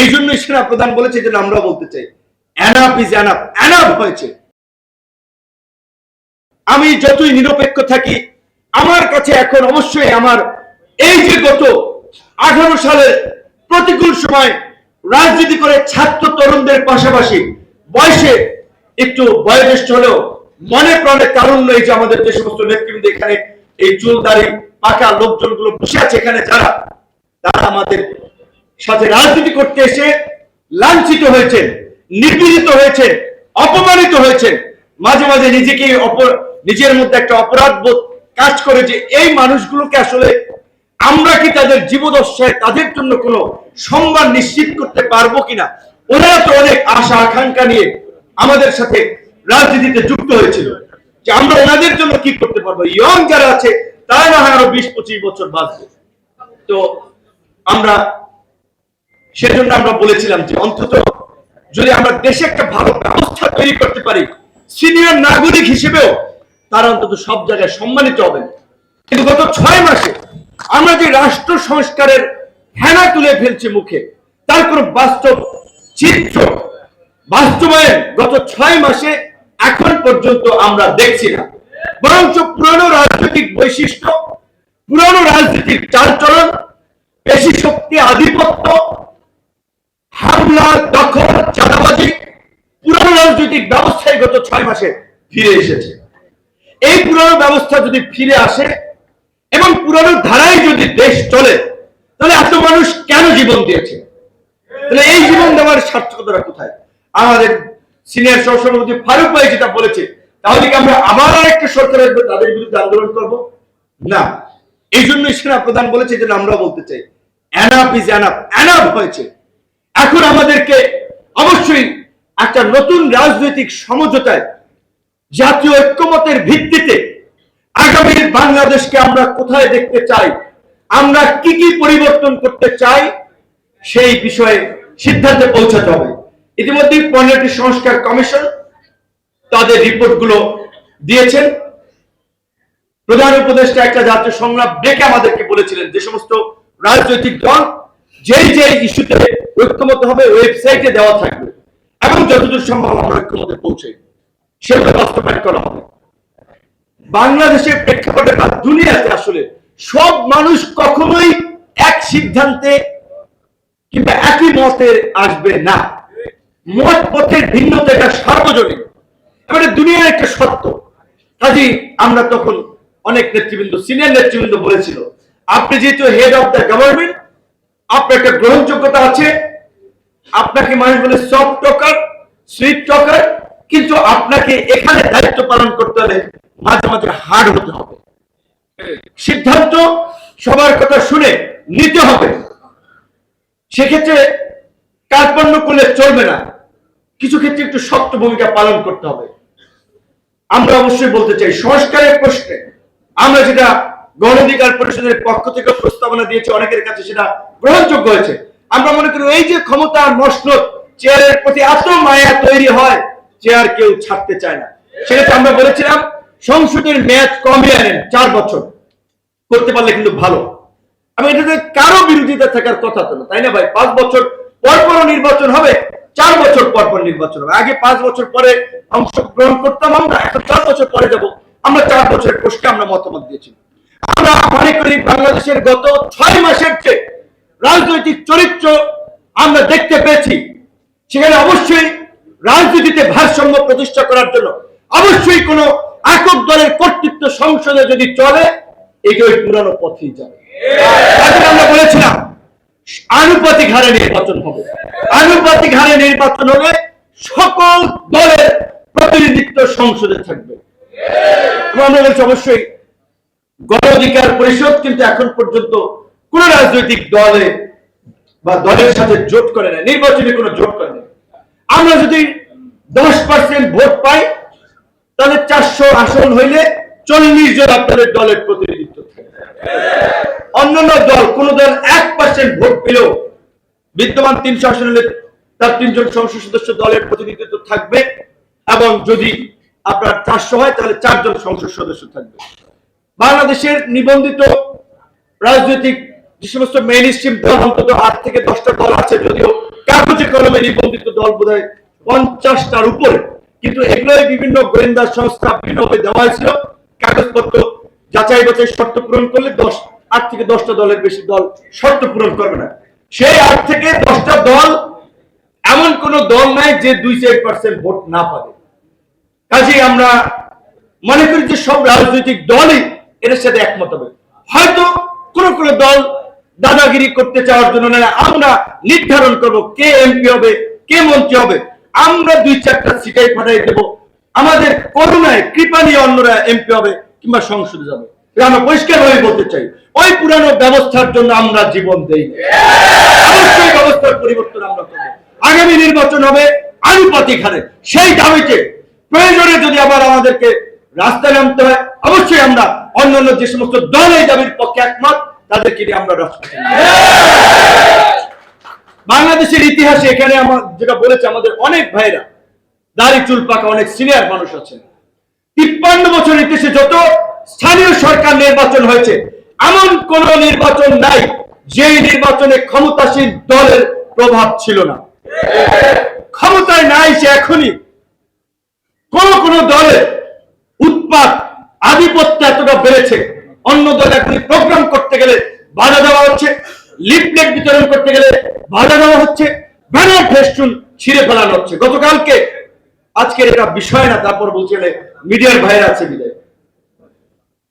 এই জন্যই সেনা প্রধান বলেছে যে আমরা বলতে চাই। অ্যানাপ ইজ অ্যানাপ অ্যানাপ হয়েছে। আমি যতই নিরপেক্ষ থাকি, আমার কাছে এখন অবশ্যই আমার এই যে গত আঠারো সালের প্রতিকূল সময় রাজনীতি করে ছাত্র তরুণদের পাশাপাশি বয়সে একটু বয়োজ্যেষ্ঠ হলেও মনে প্রাণে তারুণ্য এই যে আমাদের যে সমস্ত নেতৃবৃন্দ এখানে এই চুলদারি, পাকা লোকজনগুলো বসে আছে এখানে যারা, তারা আমাদের সাথে রাজনীতি করতে এসে লাঞ্ছিত হয়েছেন, নিপীড়িত হয়েছেন, অপমানিত হয়েছেন। মাঝে মাঝে নিজেকে নিজের মধ্যে একটা অপরাধ বোধ কাজ করে যে এই মানুষগুলোকে আসলে আমরা কি তাদের জীবদশায় তাদের জন্য কোনো সম্মান নিশ্চিত করতে পারব কিনা? ওনারা তো অনেক আশা, আকাঙ্ক্ষা নিয়ে আমাদের সাথে রাজনীতিতে যুক্ত হয়েছিল। যে আমরা ওনাদের জন্য কি করতে পারব? ইয়ং যারা আছে, তারা না হয় আরও বিশ পঁচিশ বছর বাঁচবে। তো আমরা সেজন্য আমরা বলেছিলাম যে অন্তত যদি আমরা দেশে একটা ভালো ব্যবস্থা তৈরি করতে পারি, সিনিয়র নাগরিক হিসেবেও তারা অন্তত সব জায়গায় সম্মানিত হবেন। কিন্তু গত ছয় মাসে আমরা যে রাষ্ট্র সংস্কারের হেনা তুলে ফেলছি মুখে, তার কোনো বাস্তব চিত্র, বাস্তবায়ন গত ছয় মাসে এখন পর্যন্ত আমরা দেখছি না। বরঞ্চ পুরানো রাজনৈতিক বৈশিষ্ট্য, পুরানো রাজনীতির চালচলন পেশি শক্তি, আধিপত্য হামলা, দখল, চাঁদাবাজি, পুরানো রাজনৈতিক ব্যবস্থায় গত ছয় মাসে ফিরে এসেছে। এই পুরানো ব্যবস্থা যদি ফিরে আসে এবং পুরানো ধারায় যদি দেশ চলে, তাহলে এত মানুষ কেন জীবন দিয়েছে? তাহলে এই জীবন দেওয়ার সার্থকতা কোথায়? আমাদের সিনিয়র সহসভাপতি ফারুক ভাই যেটা বলেছে, তাহলে কি আমরা আবার আরেকটা সরকার আসবে, তাদের বিরুদ্ধে আন্দোলন করব? না। এই জন্যই সেনা প্রধান বলেছে যে আমরা বলতে চাই অ্যানাপ ইজ অ্যানাপ অ্যানাপ হয়েছে। এখন আমাদেরকে অবশ্যই একটা নতুন রাজনৈতিক সমঝোতায় জাতীয় ঐক্যমতের ভিত্তিতে আগামীর বাংলাদেশকে আমরা কোথায় দেখতে চাই, আমরা কি কি পরিবর্তন করতে চাই, সেই বিষয়ে সিদ্ধান্তে পৌঁছাতে হবে। ইতিমধ্যে পনেরোটি সংস্কার কমিশন তাদের রিপোর্টগুলো দিয়েছেন। প্রধান উপদেষ্টা একটা জাতীয় সংলাপ ডেকে আমাদেরকে বলেছিলেন, যে সমস্ত রাজনৈতিক দল যেই যেই ইস্যুতে ঐক্যমত হবে, ওয়েবসাইটে দেওয়া থাকবে। এবং যতদূর সম্ভব আমরা ঐক্যমতে পৌঁছে সেগুলো বাস্তবায়ন করা হবে। বাংলাদেশের প্রেক্ষাপটে বা দুনিয়াতে আসলে সব মানুষ কখনোই এক সিদ্ধান্তে কিংবা একই মতে আসবে না। মত পথের ভিন্নতা এটা সার্বজনীন। এবারে দুনিয়ার একটা সত্য। কাজেই আমরা তখন অনেক নেতৃবৃন্দ, সিনিয়র নেতৃবৃন্দ বলেছিল, আপনি যেহেতু হেড অফ দ্য গভর্নমেন্ট আপনার একটা গ্রহণযোগ্যতা আছে। আপনাকে মানুষ বলে সফট টকার সুইট টকার কিন্তু আপনাকে এখানে দায়িত্ব পালন করতে হলে মাঝে মাঝে হার্ড হতে হবে। সিদ্ধান্ত সবার কথা শুনে নিতে হবে। সেক্ষেত্রে কার্পণ্য করলে চলবে না। কিছু ক্ষেত্রে একটু শক্ত ভূমিকা পালন করতে হবে। আমরা অবশ্যই বলতে চাই, সংস্কারের প্রশ্নে আমরা যেটা গণ অধিকার পরিষদের পক্ষ থেকে প্রস্তাবনা দিয়েছি, অনেকের কাছে সেটা গ্রহণযোগ্য হয়েছে। আমরা মনে করি এই যে ক্ষমতা মসনদ, চেয়ারের প্রতি এত মায়া তৈরি হয়, চেয়ার কেউ ছাড়তে চায় না। সেক্ষেত্রে আমরা বলেছিলাম, সংসদের মেয়াদ কমিয়ে আনেন, চার বছর। করতে পারলে কিন্তু ভালো। আমি এটাতে কারও বিরোধিতা থাকার কথা তো না, তাই না ভাই? পাঁচ বছর পর পর নির্বাচন হবে, চার বছর পর পর নির্বাচন হবে। আগে পাঁচ বছর পরে অংশগ্রহণ করতাম আমরা, এখন চার বছর পরে যাব। আমরা চার বছরের প্রশ্নে আমরা মতামত দিয়েছি। আমরা মনে করি বাংলাদেশের গত ছয় মাসের যে রাজনৈতিক চরিত্র আমরা দেখতে পেয়েছি, সেখানে অবশ্যই রাজনীতিতে ভারসাম্য প্রতিষ্ঠা করার জন্য অবশ্যই কোনো একক দলের কর্তৃত্ব সংসদে যদি চলে ওই পুরানো পথেই যাবে। আমরা বলেছিলাম, আনুপাতিক হারে নির্বাচন হবে। আনুপাতিক হারে নির্বাচন হলে সকল দলের প্রতিনিধিত্ব সংসদে থাকবে। আমরা বলছি অবশ্যই গণ অধিকার পরিষদ কিন্তু এখন পর্যন্ত কোন রাজনৈতিক দলে বা দলের সাথে জোট করে না নির্বাচনে কোনো জোট করে না আমরা যদি দশ পার্সেন্ট ভোট পাই, তাহলে চারশো আসন হইলে চল্লিশ জন আপনাদের দলের প্রতিনিধিত্ব অন্যান্য দল, কোন দল এক পার্সেন্ট ভোট পেলেও বিদ্যমান তিনশো আসন হলে তার তিনজন সংসদ সদস্য দলের প্রতিনিধিত্ব থাকবে এবং যদি আপনার চারশো হয়, তাহলে চারজন সংসদ সদস্য থাকবে। বাংলাদেশের নিবন্ধিত রাজনৈতিক যে সমস্ত মেইন স্ট্রিম দল, অন্তত আট থেকে দশটা দল আছে যদিও কাগজে কলমে নিবন্ধিত দল বোধ হয় পঞ্চাশটার উপরে। কিন্তু এগুলোই বিভিন্ন গোয়েন্দা সংস্থা বিভিন্নভাবে দেওয়া হয়েছিল। কাগজপত্র যাচাই বাছাই শর্ত পূরণ করলে দশ, আট থেকে দশটা দলের বেশি দল শর্ত পূরণ করবে না। সেই আট থেকে দশটা দল এমন কোন দল নাই যে দুই চার পার্সেন্ট ভোট না পাবে। কাজেই আমরা মনে করি যে সব রাজনৈতিক দলই এর সাথে একমত হবে। হয়তো কোন কোন দল দাদাগিরি করতে চাওয়ার জন্য না, আমরা নির্ধারণ করব, কে এমপি হবে, কে মন্ত্রী হবে। আমরা দুই চারটা সিটাই ফাটাই দেব। আমাদের করুণায় কৃপা নিয়ে অন্যরা এমপি হবে কিংবা সংসদে যাবে। আমরা পরিষ্কার ভাবে বলতে চাই। ওই পুরানো ব্যবস্থার জন্য আমরা জীবন দেই অবশ্যই ব্যবস্থার পরিবর্তন আমরা করব। আগামী নির্বাচন হবে আনুপাতিক হারে। সেই দাবিতে প্রয়োজনে যদি আবার আমাদেরকে রাস্তায় নামতে হয়, অবশ্যই আমরা অন্যান্য যে সমস্ত দল এই দাবির পক্ষে একমত, তাদেরকে নিয়ে আমরা নামবো। বাংলাদেশের ইতিহাসে এখানে আমার যেটা বলেছে আমাদের অনেক ভাইরা দাড়ি চুল পাকা অনেক সিনিয়র মানুষ আছেন। তিপ্পান্ন বছর ইতিহাসে যত স্থানীয় সরকার নির্বাচন হয়েছে, এমন কোন নির্বাচন নাই যেই নির্বাচনে ক্ষমতাসীন দলের প্রভাব ছিল না। ক্ষমতায় নাই সে এখনই। কোন কোন দলের উৎপাত আধিপত্য এতটা বেড়েছে। অন্য দল এখন প্রোগ্রাম করতে গেলে বাধা দেওয়া হচ্ছে। লিফলেট বিতরণ করতে গেলে বাধা দেওয়া হচ্ছে। ব্যানার ফেস্টুন ছিঁড়ে ফেলানো হচ্ছে। গতকালকে আজকের এটা বিষয় না, তারপর বলছে মিডিয়ার ভাইরা আছে বিদায়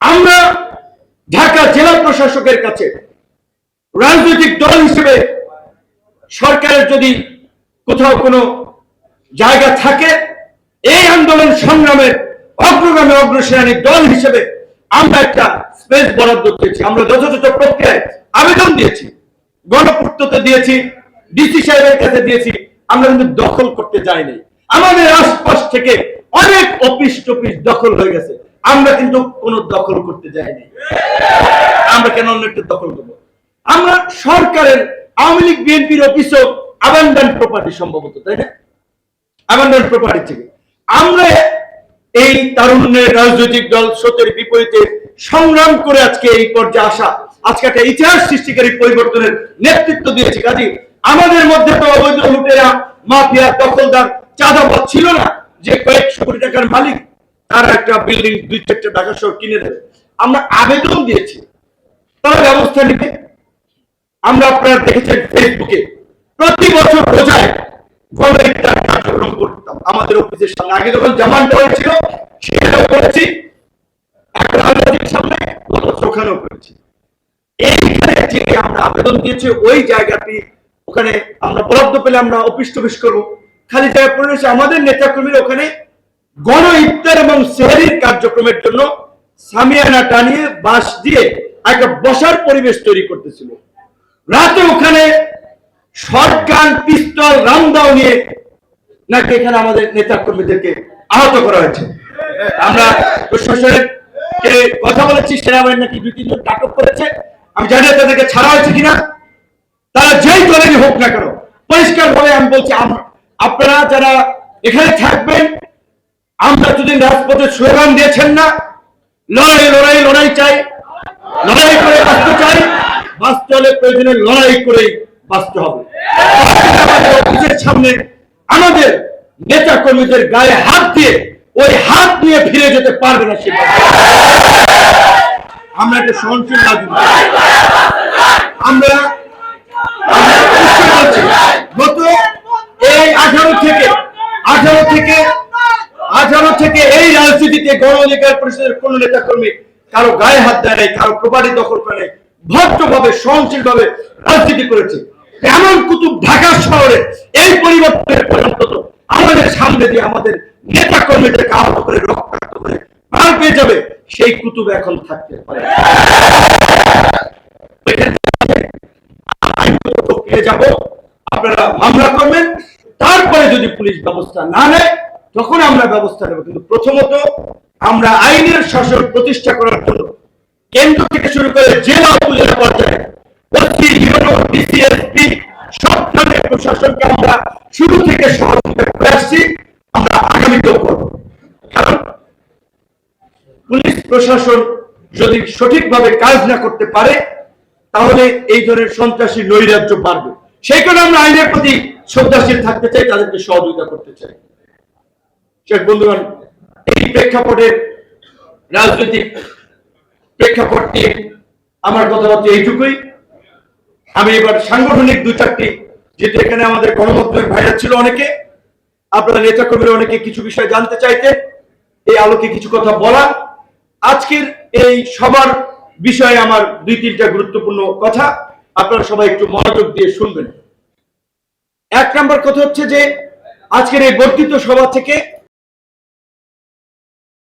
আমরা ঢাকা জেলা প্রশাসকের কাছে রাজনৈতিক দল হিসেবে সরকারের যদি কোথাও কোনো জায়গা থাকে, এই আন্দোলন সংগ্রামের অগ্রগামী দল হিসেবে আমরা একটা স্পেস বরাদ্দ দিয়েছি। আমরা যথাযথ প্রক্রিয়ায় আবেদন দিয়েছি। গণপূর্ততে দিয়েছি ডিসি সাহেবের কাছে দিয়েছি। আমরা কিন্তু দখল করতে যাইনি। আমাদের আশপাশ থেকে অনেক অফিস দখল হয়ে গেছে। আমরা কিন্তু কোনো দখল করতে যাইনি। আমরা কেন অন্য একটা দখল করব? আমরা সরকারের আওয়ামী লীগ, বিএনপির অফিসও আবান্ডান প্রপার্টি সম্ভবত, তাই না? আবান্ডান প্রপার্টি থেকে। আমরা এই তারুণ্যের রাজনৈতিক দল স্রোতের বিপরীতে সংগ্রাম করে আজকে এই পর্যায়ে আসা, আজকে একটা ইতিহাস সৃষ্টিকারী পরিবর্তনের নেতৃত্ব দিয়েছি। কাজী, আমাদের মধ্যে তো অবৈধ লুটেরা, মাফিয়া, দখলদার চাঁদাবাদ ছিল না যে কয়েকশো কোটি টাকার মালিক, তারা একটা বিল্ডিং দুই চারটে ঢাকা শহর কিনে দেবে। আমরা আবেদন দিয়েছি। তারা ব্যবস্থা নিবে আমরা আপনারা দেখেছেন ফেসবুকে প্রতি বছর আমাদের অফিসের সামনে আগে যখন জামানটা হয়েছিল সেখানেও করেছি। সামনে করেছি। এইখানে যে আমরা আবেদন দিয়েছি, ওই জায়গাটি ওখানে আমরা পেলে আমরা করব। খালি জায়গা পরিবেশে আমাদের নেতাকর্মীরা ওখানে গণ ইফতার এবং সেহরির কার্যক্রমের জন্য সামিয়ানা টানিয়ে বাঁশ দিয়ে একটা বসার পরিবেশ তৈরি করতেছিল। রাতে ওখানে শটগান পিস্তল রামদাও নিয়ে নাকি এখানে আমাদের নেতা কর্মীদেরকে আহত করা হয়েছে। আমরা কথা বলেছি, সেনাবাহিনী নাকি দুই, তিনজন আটক করেছে। আমি জানি তাদেরকে ছাড়া হয়েছে কিনা। তারা যেই দলেরই হোক না কেন পরিষ্কার ভাবে আমি বলছি আপনারা যারা এখানে থাকবেন, আমরা যতদিন রাজপথে স্লোগান দিয়েছেন না। লড়াই লড়াই লড়াই চাই। লড়াই করে বাঁচতে চাই। বাঁচতে হলে প্রয়োজনে লড়াই করেই বাঁচতে হবে। সামনে আমাদের নেতা কর্মীদের গায়ে হাত দিয়ে, ওই হাত নিয়ে ফিরে যেতে পারবে না সে আমরা একটা সহনশীল রাজনীতি আমরা গত এই আঠারো থেকে আঠারো থেকে আঠারো থেকে এই রাজনীতিতে গণ অধিকার পরিষদের কোন নেতা কর্মী কারও গায়ে হাত দেয় নাই, কারও প্রপার্টি দখল করে নাই, ভদ্রভাবে সহনশীল ভাবে রাজনীতি করেছে। এমন কুতুব ঢাকা শহরে এই পরিবর্তনের পর্যন্ত আমাদের সামনে দিয়ে আমাদের নেতা কর্মীদেরকে আহত করে, রক্তাক্ত করে পার পেয়ে যাবে, সেই কুতুব এখন থাকতে পারে যাব? আপনারা মামলা করবেন, তারপরে যদি পুলিশ ব্যবস্থা না নেয়, তখন আমরা ব্যবস্থা নেব। কিন্তু প্রথমত আমরা আইনের শাসন প্রতিষ্ঠা করার জন্য প্রশাসনকে আমরা শুরু থেকে সহযোগিতা করে আসছি, আমরা আগামীতেও করব। কারণ পুলিশ প্রশাসন যদি সঠিকভাবে কাজ না করতে পারে, তাহলে এই ধরনের সন্ত্রাসী নৈরাজ্য বাড়বে। সেই কারণে আমরা আইনের প্রতি শ্রদ্ধাশীল থাকতে চাই, তাদেরকে সহযোগিতা করতে চাই। শেখ বন্ধুগণ, এই প্রেক্ষাপটের রাজনৈতিক প্রেক্ষাপট নিয়ে আমার কথা এইটুকুই। আমি এবার সাংগঠনিক দু চারটি যেহেতু এখানে আমাদের গণমাধ্যমের ভাইরা ছিল অনেকে, আপনারা নেতা কর্মীরা অনেকে কিছু বিষয় জানতে চাইতে, এই আলোকে কিছু কথা বলা। আজকের এই সবার বিষয়ে আমার দুই তিনটা গুরুত্বপূর্ণ কথা, আপনারা সবাই একটু মনোযোগ দিয়ে শুনবেন। এক নম্বর কথা হচ্ছে যে, আজকের এই বর্ধিত সভা থেকে